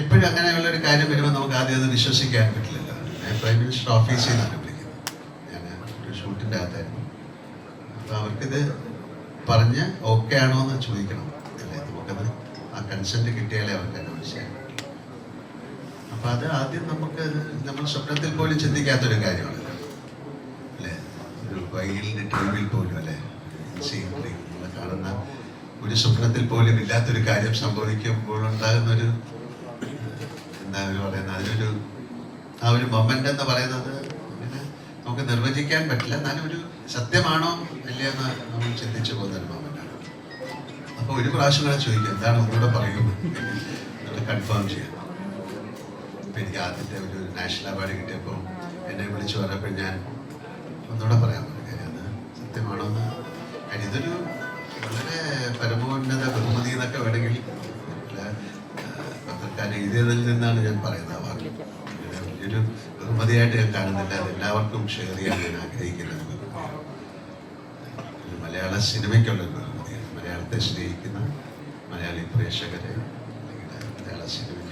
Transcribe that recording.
എപ്പോഴും അങ്ങനെയുള്ള ഒരു കാര്യം വരുമ്പോൾ നമുക്ക് ആദ്യം അത് വിശ്വസിക്കാൻ പറ്റില്ല ഞാൻ പ്രൈം മിനിസ്റ്റർ ഓഫീസിൽ നിന്നാണ് വിളിക്കുന്നത്. ഞാൻ ഒരു ഷൂട്ടിന്റെ അകത്തായിരുന്നു. അപ്പോൾ അവർക്കിത് പറഞ്ഞ് ഓക്കെ ആണോ എന്ന് ചോദിക്കണം. അല്ലേ? നമുക്കത് ആ കൺസെന്റ് കിട്ടിയാലേ അവർക്ക് അത് അപ്പോൾ അത് ആദ്യം നമുക്ക് നമ്മൾ സ്വപ്നത്തിൽ പോലും ചിന്തിക്കാത്തൊരു കാര്യമാണ്. അല്ലേ? ഒരു വൈകിലിന്റെ ടീമിൽ പോലും അല്ലേ? സീനറി നമ്മൾ കാണുന്ന ഒരു സ്വപ്നത്തിൽ പോലും ഇല്ലാത്തൊരു കാര്യം സംഭവിക്കുമ്പോൾ ഉണ്ടാകുന്ന ഒരു എന്താ ഒരു പറയുന്നത് അതിനൊരു ആ ഒരു മൊമെന്റ് എന്ന് പറയുന്നത് പിന്നെ നമുക്ക് നിർവചിക്കാൻ പറ്റില്ല. എന്നാലും ഒരു സത്യമാണോ ഇല്ലയെന്ന് നമ്മൾ ചിന്തിച്ചു പോകുന്ന ഒരു മൊമെന്റാണ് അപ്പോൾ ഒരു പ്രാവശ്യം കൂടെ ചോദിക്കും എന്താണ് ഒന്നുകൂടെ പറയുന്നത് കൺഫേം ചെയ്യാം. അപ്പം എനിക്ക് ആദ്യത്തെ ഒരു നാഷണൽ അവാർഡ് കിട്ടിയപ്പോൾ എന്നെ വിളിച്ചു പറഞ്ഞപ്പോൾ ഞാൻ ഒന്നുകൂടെ പറയാൻ എഴുതിയതിൽ നിന്നാണ് ഞാൻ പറയുന്നത് ഇത് ബഹുമതിയായിട്ട് ഞാൻ കാണുന്നില്ല. എല്ലാവർക്കും ഷെയർ ചെയ്യാൻ ഞാൻ ആഗ്രഹിക്കുന്നത്. മലയാള സിനിമയ്ക്കുള്ള ഒരു ബഹുമതിയാണ്. മലയാളത്തെ സ്നേഹിക്കുന്ന മലയാളി പ്രേക്ഷകരെ അല്ലെങ്കിൽ മലയാള സിനിമയ്ക്കൊക്കെ